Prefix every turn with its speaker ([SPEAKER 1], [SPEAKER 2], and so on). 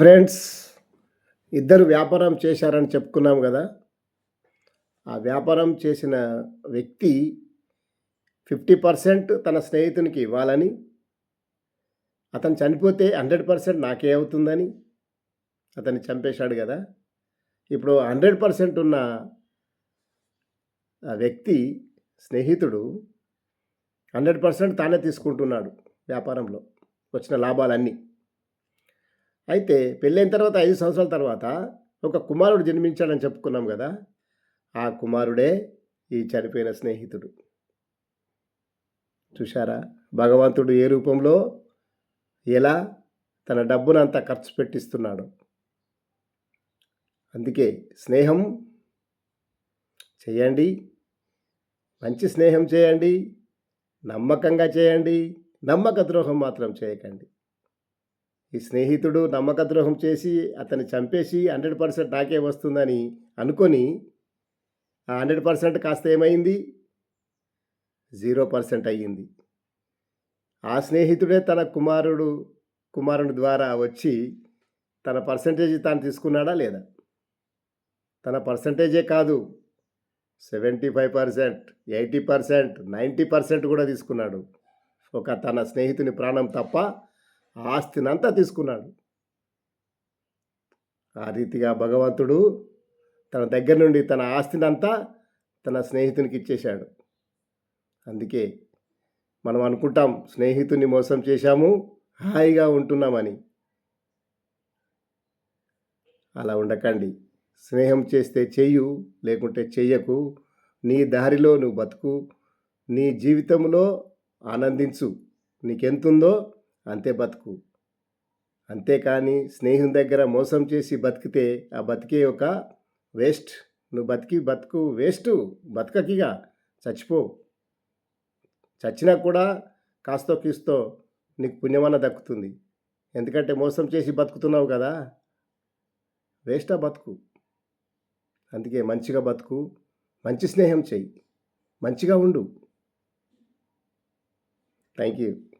[SPEAKER 1] Friends ఇద్దరు వ్యాపారం చేశారని చెప్పుకున్నాం కదా. ఆ వ్యాపారం చేసిన వ్యక్తి ఫిఫ్టీ పర్సెంట్ తన స్నేహితునికి ఇవ్వాలని అతను చనిపోతే హండ్రెడ్ పర్సెంట్ నాకే అవుతుందని అతన్ని చంపేశాడు కదా. ఇప్పుడు హండ్రెడ్ పర్సెంట్ ఉన్న ఆ వ్యక్తి స్నేహితుడు హండ్రెడ్ పర్సెంట్ తానే తీసుకుంటున్నాడు వ్యాపారంలో వచ్చిన లాభాలన్నీ. అయితే పెళ్ళైన తర్వాత ఐదు సంవత్సరాల తర్వాత ఒక కుమారుడు జన్మించాడని చెప్పుకున్నాం కదా ఆ కుమారుడే ఈ చనిపోయిన స్నేహితుడు. చూశారా? భగవంతుడు ఏ రూపంలో ఎలా తన డబ్బునంతా ఖర్చు పెట్టిస్తున్నాడు. అందుకే స్నేహం చేయండి మంచి స్నేహం చేయండి నమ్మకంగా చేయండి నమ్మక ద్రోహం మాత్రం చేయకండి. ఈ స్నేహితుడు నమ్మక ద్రోహం చేసి అతన్ని చంపేసి హండ్రెడ్ పర్సెంట్ నాకే వస్తుందని అనుకొని ఆ హండ్రెడ్ పర్సెంట్ కాస్త ఏమైంది? జీరో పర్సెంట్ అయ్యింది. ఆ స్నేహితుడే తన కుమారుడు కుమారుని ద్వారా వచ్చి తన పర్సంటేజ్ తాను తీసుకున్నాడా లేదా? తన పర్సంటేజే కాదు. Seventy five percent eighty percent ninety percent కూడా తీసుకున్నాడు. ఒక తన స్నేహితుని ప్రాణం తప్ప ఆస్తినంతా తీసుకున్నాడు. ఆ రీతిగా భగవంతుడు తన దగ్గర నుండి తన ఆస్తినంతా తన స్నేహితునికి ఇచ్చేశాడు. అందుకే మనం అనుకుంటాం స్నేహితుని మోసం చేశాము హాయిగా ఉంటున్నామని. అలా ఉండకండి. స్నేహం చేస్తే చెయ్యు లేకుంటే చెయ్యకు. నీ దారిలో నువ్వు బతుకు. నీ జీవితంలో ఆనందించు. నీకెంతుందో అంతే బతుకు. అంతేకాని స్నేహితుని దగ్గర మోసం చేసి బతికితే ఆ బతికే ఒక వేస్ట్. నువ్వు బతికి బతుకు వేస్ట్. బతకకిగా. చచ్చిపో. చచ్చినా కూడా కాస్తో కీస్తో నీకు పుణ్యమన్న దక్కుతుంది. ఎందుకంటే మోసం చేసి బతుకుతున్నావు కదా. వేస్టా బతుకు. అందుకే మంచిగా బతుకు. మంచి స్నేహం చెయ్యి. మంచిగా ఉండు. Thank you